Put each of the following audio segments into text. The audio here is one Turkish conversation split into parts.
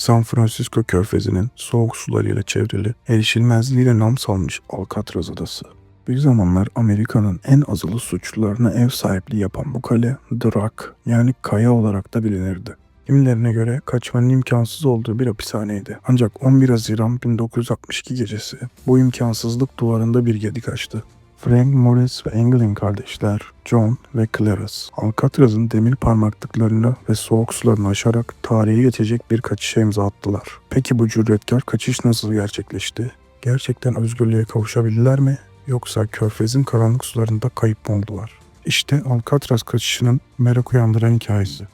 San Francisco körfezinin soğuk sularıyla çevrili, erişilmezliğiyle nam salmış Alcatraz adası. Bir zamanlar Amerika'nın en azılı suçlularına ev sahipliği yapan bu kale The Rock yani kaya olarak da bilinirdi. Kimilerine göre kaçmanın imkansız olduğu bir hapishaneydi. Ancak 11 Haziran 1962 gecesi bu imkansızlık duvarında bir gedik açtı. Frank Morris ve Engelin kardeşler John ve Clarence Alcatraz'ın demir parmaklıklarını ve soğuk sularını aşarak tarihe geçecek bir kaçışa imza attılar. Peki bu cüretkar kaçış nasıl gerçekleşti? Gerçekten özgürlüğe kavuşabildiler mi? Yoksa körfezin karanlık sularında kayıp mı oldular? İşte Alcatraz kaçışının merak uyandıran hikayesi.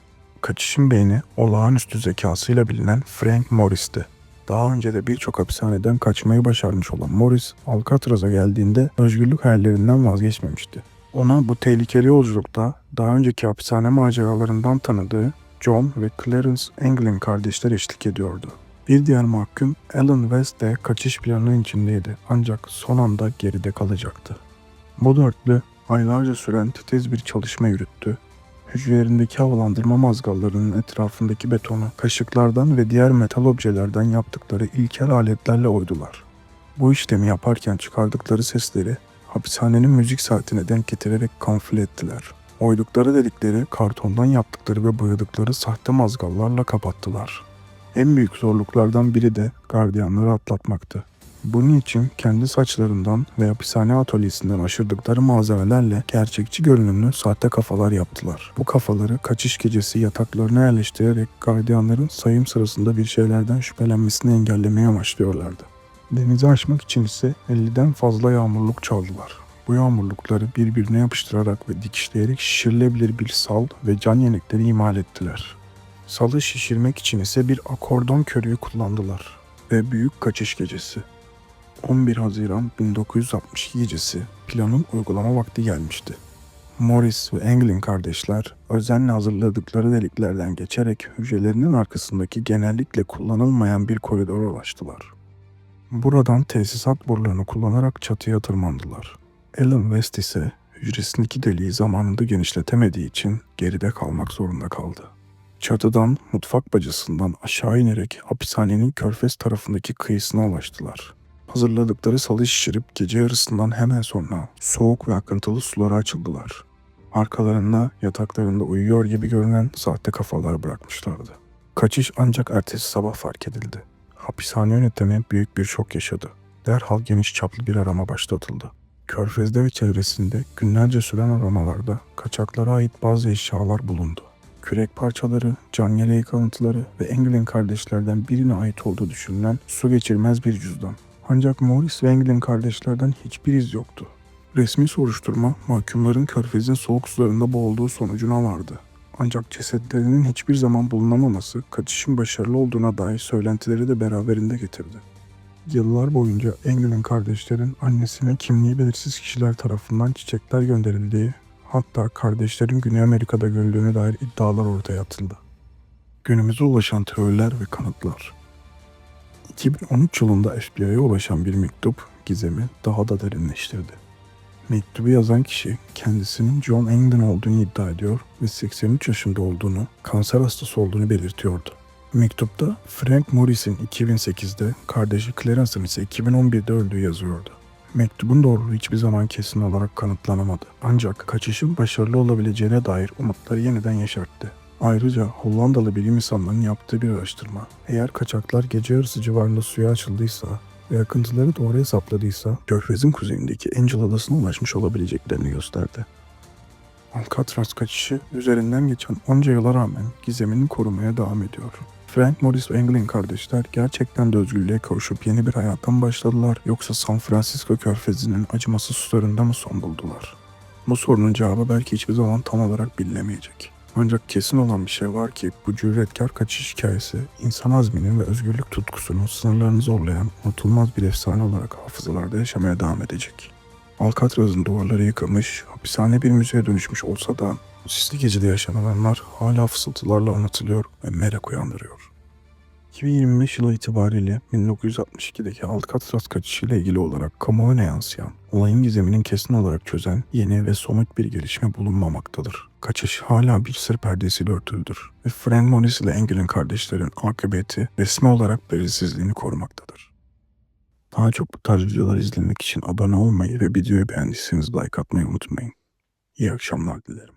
Kaçışın beyni olağanüstü zekasıyla bilinen Frank Morris'ti. Daha önce de birçok hapishaneden kaçmayı başarmış olan Morris, Alcatraz'a geldiğinde özgürlük hayallerinden vazgeçmemişti. Ona bu tehlikeli yolculukta daha önceki hapishane maceralarından tanıdığı John ve Clarence Englin kardeşler eşlik ediyordu. Bir diğer mahkum Alan West de kaçış planının içindeydi ancak son anda geride kalacaktı. Bu dörtlü aylarca süren titiz bir çalışma yürüttü hücrelerindeki havalandırma mazgallarının etrafındaki betonu kaşıklardan ve diğer metal objelerden yaptıkları ilkel aletlerle oydular. Bu işlemi yaparken çıkardıkları sesleri hapishanenin müzik saatine denk getirerek kamufle ettiler. Oydukları delikleri kartondan yaptıkları ve boyadıkları sahte mazgallarla kapattılar. En büyük zorluklardan biri de gardiyanları atlatmaktı. Bunun için kendi saçlarından ve hapishane atölyesinden aşırdıkları malzemelerle gerçekçi görünümlü sahte kafalar yaptılar. Bu kafaları kaçış gecesi yataklarına yerleştirerek gardiyanların sayım sırasında bir şeylerden şüphelenmesini engellemeye amaçlıyorlardı. Denizi aşmak için ise 50'den fazla yağmurluk çaldılar. Bu yağmurlukları birbirine yapıştırarak ve dikişleyerek şişirilebilir bir sal ve can yenekleri imal ettiler. Salı şişirmek için ise bir akordon körüğü kullandılar ve büyük kaçış gecesi 11 Haziran 1962 gecesi planın uygulama vakti gelmişti. Morris ve Englin kardeşler özenle hazırladıkları deliklerden geçerek hücrelerinin arkasındaki genellikle kullanılmayan bir koridora ulaştılar. Buradan tesisat borularını kullanarak çatıya tırmandılar. Alan West ise hücresindeki deliği zamanında genişletemediği için geride kalmak zorunda kaldı. Çatıdan mutfak bacasından aşağı inerek hapishanenin körfez tarafındaki kıyısına ulaştılar. Hazırladıkları salı şişirip gece yarısından hemen sonra soğuk ve akıntılı sulara açıldılar. Arkalarında yataklarında uyuyor gibi görünen sahte kafalar bırakmışlardı. Kaçış ancak ertesi sabah fark edildi. Hapishane yönetimi büyük bir şok yaşadı. Derhal geniş çaplı bir arama başlatıldı. Körfez'de ve çevresinde günlerce süren aramalarda kaçaklara ait bazı eşyalar bulundu. Kürek parçaları, can yeleği kalıntıları ve Engelin kardeşlerden birine ait olduğu düşünülen su geçirmez bir cüzdan. Ancak Morris ve Engelin kardeşlerden hiçbir iz yoktu. Resmi soruşturma mahkumların körfezin soğuk sularında boğulduğu sonucuna vardı. Ancak cesetlerinin hiçbir zaman bulunamaması kaçışın başarılı olduğuna dair söylentileri de beraberinde getirdi. Yıllar boyunca Engelin kardeşlerin annesine kimliği belirsiz kişiler tarafından çiçekler gönderildiği, hatta kardeşlerin Güney Amerika'da görüldüğüne dair iddialar ortaya atıldı. Günümüze ulaşan teoriler ve kanıtlar 2013 yılında FBI'ye ulaşan bir mektup gizemi daha da derinleştirdi. Mektubu yazan kişi kendisinin John Engden olduğunu iddia ediyor ve 83 yaşında olduğunu, kanser hastası olduğunu belirtiyordu. Mektupta Frank Morris'in 2008'de, kardeşi Clarence'ın ise 2011'de öldüğü yazıyordu. Mektubun doğruluğu hiçbir zaman kesin olarak kanıtlanamadı. Ancak kaçışın başarılı olabileceğine dair umutları yeniden yaşarttı. Ayrıca Hollandalı bilim insanlarının yaptığı bir araştırma, eğer kaçaklar gece yarısı civarında suya açıldıysa ve akıntıları doğru hesapladıysa Körfez'in kuzeyindeki Angel Adası'na ulaşmış olabileceklerini gösterdi. Alcatraz kaçışı üzerinden geçen onca yıla rağmen gizemini korumaya devam ediyor. Frank Morris ve Englin kardeşler gerçekten de özgürlüğe kavuşup yeni bir hayata başladılar yoksa San Francisco körfezinin acımasız sularında mı son buldular? Bu sorunun cevabı belki hiçbir zaman tam olarak bilinemeyecek. Ancak kesin olan bir şey var ki bu cüretkar kaçış hikayesi insan azminin ve özgürlük tutkusunun sınırlarını zorlayan unutulmaz bir efsane olarak hafızalarda yaşamaya devam edecek. Alcatraz'ın duvarları yıkılmış, hapishane bir müzeye dönüşmüş olsa da sisli gecede yaşananlar hala fısıltılarla anlatılıyor ve merak uyandırıyor. 2025 yılı itibariyle 1962'deki Alcatraz kaçışıyla ilgili olarak kamuoyuna yansıyan, olayın gizeminin kesin olarak çözen yeni ve somut bir gelişme bulunmamaktadır. Kaçış hala bir sır perdesiyle örtülüdür ve Frank Moniz ile Engel'in kardeşlerin akıbeti resmi olarak belirsizliğini korumaktadır. Daha çok bu tarz videolar izlemek için abone olmayı ve videoyu beğendiyseniz like atmayı unutmayın. İyi akşamlar dilerim.